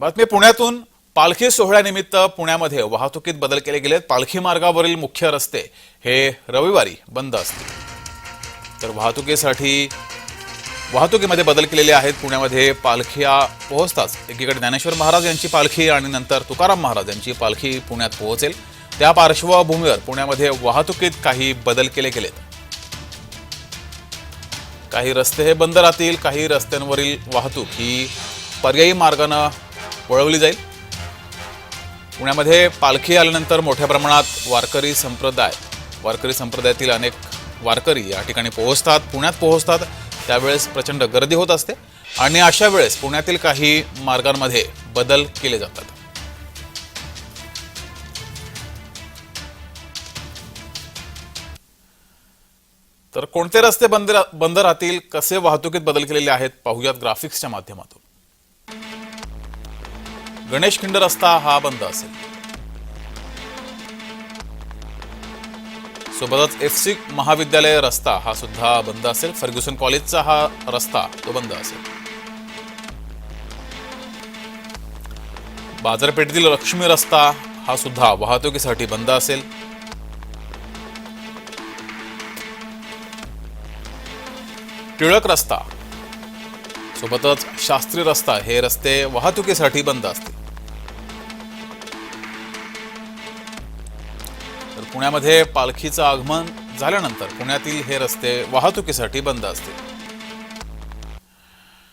बातमी पुण्यातून पालखी सोहळ्यानिमित्त पुण्यामध्ये वाहतुकीत बदल केले गेलेत. पालखी मार्गावरील मुख्य रस्ते हे रविवारी बंद असतील. तर वाहतुकीसाठी वाहतुकीमध्ये बदल केलेले आहेत. पुण्यामध्ये पालख्या पोहोचताच एकीकडे ज्ञानेश्वर महाराज यांची पालखी आणि नंतर तुकाराम महाराज यांची पालखी पुण्यात पोहोचेल. त्या पार्श्वभूमीवर पुण्यामध्ये वाहतुकीत काही बदल केले गेलेत. काही रस्ते हे बंद राहतील. काही रस्त्यांवरील वाहतूक ही पर्यायी मार्गानं वळवली जाईल. पुण्यामध्ये पालखी आल्यानंतर मोठ्या प्रमाणात वारकरी संप्रदाय वारकरी संप्रदायातील अनेक वारकरी या ठिकाणी पोहोचतात पुण्यात पोहोचतात. त्यावेळेस प्रचंड गर्दी होत असते आणि अशा वेळेस पुण्यातील काही मार्गांमध्ये बदल केले जातात. तर कोणते रस्ते बंद बंद राहतील कसे वाहतुकीत बदल केलेले आहेत पाहुयात ग्राफिक्सच्या माध्यमातून. गणेश खिंड रस्ता हा बंद असेल. सोबतच एफ सी महाविद्यालय रस्ता हा सुद्धा बंद असेल. फर्ग्युसन कॉलेजचा हा रस्ता तो बंद असेल. बाजारपेठेतील लक्ष्मी रस्ता हा सुद्धा वाहतुकीसाठी बंद असेल. टिळक रस्ता सोबतच शास्त्री रस्ता हे रस्ते वाहतुकीसाठी बंद असतील. तर पुण्यामध्ये पालखीचं आगमन झाल्यानंतर पुण्यातील हे रस्ते वाहतुकीसाठी बंद असतील.